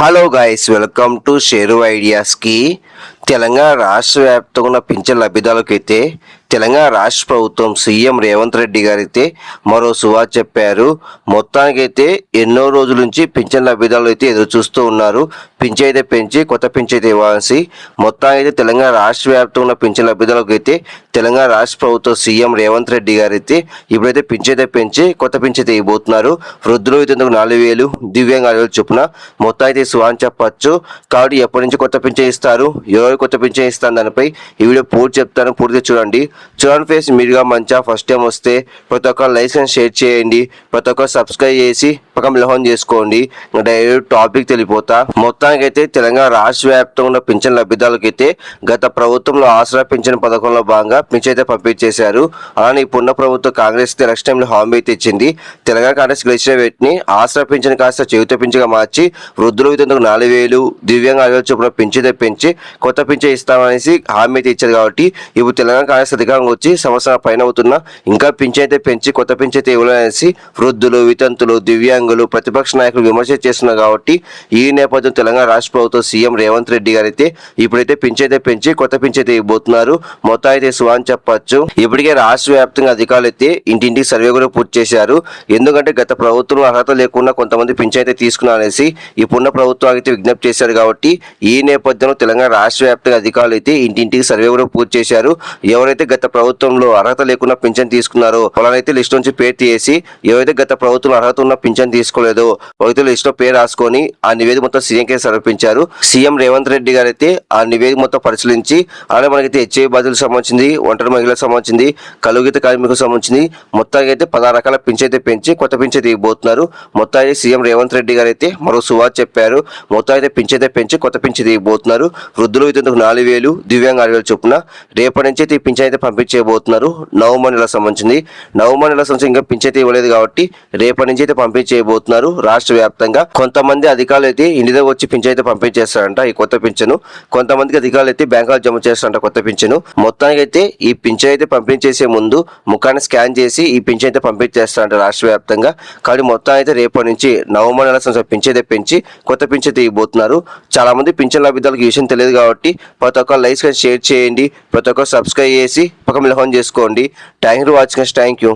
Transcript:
Hello guys welcome to షేరు ఐడియాస్కి తెలంగాణ రాష్ట్ర వ్యాప్తంగా ఉన్న పింఛన్ లబ్ధిదారులకైతే తెలంగాణ రాష్ట్ర ప్రభుత్వం సీఎం రేవంత్ రెడ్డి గారైతే మరో సువా చెప్పారు. మొత్తానికైతే ఎన్నో రోజుల నుంచి పింఛన్ లబ్ధిదారులు అయితే ఎదురు చూస్తూ ఉన్నారు. పింఛన్ అయితే పెంచి కొత్త పింఛన్ అయితే ఇవ్వాల్సి మొత్తానికైతే తెలంగాణ రాష్ట్ర వ్యాప్తంగా ఉన్న పింఛన్ లబ్ధిదారులకు అయితే తెలంగాణ రాష్ట్ర ప్రభుత్వం సీఎం రేవంత్ రెడ్డి గారైతే ఇప్పుడైతే పింఛన్ అయితే పెంచి కొత్త పింఛన్ అయితే ఇవ్వబోతున్నారు. వృద్ధులు అయితే నాలుగు వేలు దివ్యాంగ ఆరు వేలు చొప్పున మొత్తం అయితే సువాన్ చెప్పచ్చు. కాబట్టి ఎప్పటి నుంచి కొత్త పింఛన్ ఇస్తారు? ఎవరు కొత్త పింఛన్ ఇస్తాను దానిపై. ఈ వీడియో పూర్తి చెప్తాను పూర్తిగా చూడండి. చూడండి ఫేస్ మీరుగా మంచిగా ఫస్ట్ టైం వస్తే ప్రతి ఒక్క లైసెన్స్ షేర్ చేయండి. ప్రతి ఒక్క సబ్స్క్రైబ్ చేసి పక్కన మిలహం చేసుకోండి. డైరెక్ట్ టాపిక్ తెలిపోతా. మొత్తానికైతే తెలంగాణ రాష్ట్ర వ్యాప్తంగా ఉన్న పింఛన్ లబ్ధిదారులకైతే గత ప్రభుత్వంలో ఆసరా పింఛన్ పథకంలో భాగంగా పింఛన్ అయితే పంపించేశారు. అలానే ఇప్పుడున్న ప్రభుత్వం కాంగ్రెస్ ఎలక్షన్ టైంలో హామీ అయితే ఇచ్చింది. తెలంగాణ కాంగ్రెస్ గెలిచిన వ్యక్తిని ఆసరా పింఛన్ కాస్త చేయుత పింఛగా మార్చి వృద్ధులు విధంగా నాలుగు వేలు దివ్యాంగ ఆరు వేలు చొప్పున పింఛన్ పెంచి కొత్త పింఛన్ ఇస్తామనేసి హామీ అయితే ఇచ్చారు కాబట్టి ఇప్పుడు తెలంగాణ కాంగ్రెస్ అధికారం వచ్చి సంవత్సరం పైన అవుతున్నా ఇంకా పింఛైతే పెంచి కొత్త పింఛైతే అయితే ఇవ్వాలనేసి వృద్ధులు వితంతులు దివ్యాంగులు ప్రతిపక్ష నాయకులు విమర్శ చేస్తున్నారు కాబట్టి ఈ నేపథ్యం తెలంగాణ రాష్ట్ర ప్రభుత్వం సీఎం రేవంత్ రెడ్డి గారు అయితే ఇప్పుడైతే పింఛైతే పెంచి కొత్త పింఛైతే ఇవ్వబోతున్నారు. మొత్తం అయితే సువాన్ చెప్పచ్చు. ఇప్పటికే రాష్ట్ర వ్యాప్తంగా అధికారులు అయితే ఇంటింటికి సర్వే కూడా పూర్తి చేశారు. ఎందుకంటే గత ప్రభుత్వం అర్హత లేకుండా కొంతమంది పింఛైతే తీసుకున్నారనేసి ఇప్పుడున్న ప్రభుత్వం అయితే విజ్ఞప్తి చేశారు కాబట్టి ఈ నేపథ్యంలో తెలంగాణ రాష్ట్ర వ్యాప్తంగా అధికారులు అయితే ఇంటింటికి సర్వే కూడా పూర్తి చేశారు. ఎవరైతే గత ప్రభుత్వంలో అర్హత లేకుండా పింఛన్ తీసుకున్నారు వాళ్ళనైతే లిస్ట్ నుంచి పేరు తీసి ఎవరైతే గత ప్రభుత్వం అర్హత ఉన్న పింఛన్ తీసుకోలేదో వాళ్ళైతే లిస్ట్లో పేరు రాసుకొని ఆ నివేదిక మొత్తం సీఎం కే సమర్పించారు సీఎం రేవంత్ రెడ్డి గారు అయితే ఆ నివేదిక మొత్తం పరిశీలించి అలాగే మనకైతే హెచ్ఐ బాధ్యులకు సంబంధించింది ఒంటరి మహిళలకు సంబంధించింది కలుగిత కార్మికులకు సంబంధించింది మొత్తానికి అయితే పదహారు రకాల పింఛన్ అయితే పెంచి కొత్త పింఛన్ దిగబోతున్నారు మొత్తం అయితే సీఎం రేవంత్ రెడ్డి గారు అయితే మరో సువార్ చెప్పారు. మొత్తం అయితే పింఛన్ అయితే పెంచి కొత్త పింఛన్ దిగబోతున్నారు వృద్ధులు వితంతుకు నాలుగు వేలు దివ్యాంగ ఆరు వేలు చొప్పున. రేపటి నుంచి అయితే ఈ పింఛన్ అయితే చేయబోతున్నారు నవంబర్ నెలకు సంబంధించింది. నవంబర్ నెలకు సంబంధించి ఇంకా పింఛైతే ఇవ్వలేదు కాబట్టి రేపటి నుంచి అయితే పంపించేయబోతున్నారు రాష్ట్ర వ్యాప్తంగా. కొంతమంది అధికారులు అయితే ఇంటి వచ్చి పింఛైతే అయితే పంపించేస్తారంట ఈ కొత్త పింఛను. కొంతమందికి అధికారులు అయితే బ్యాంకులు జమ చేస్తారంట కొత్త పింఛను. మొత్తానికి అయితే ఈ పింఛన్ అయితే పంపించేసే ముందు ముఖాన్ని స్కాన్ చేసి ఈ పింఛన్ అయితే పంపించేస్తారంట రాష్ట్ర వ్యాప్తంగా. కానీ మొత్తం అయితే రేపటి నుంచి నవంబర్ నెల సంవత్సరం పింఛైతే పెంచి కొత్త పింఛైతే తీయబోతున్నారు చాలా మంది పింఛన్ లబ్ధిదారులకు ఈ విషయం తెలియదు కాబట్టి ప్రతి ఒక్క లైక్స్ షేర్ చేయండి. ప్రతి ఒక్క సబ్స్క్రైబ్ చేసి పక్క మిలహం చేసుకోండి. Thank you watching thank you.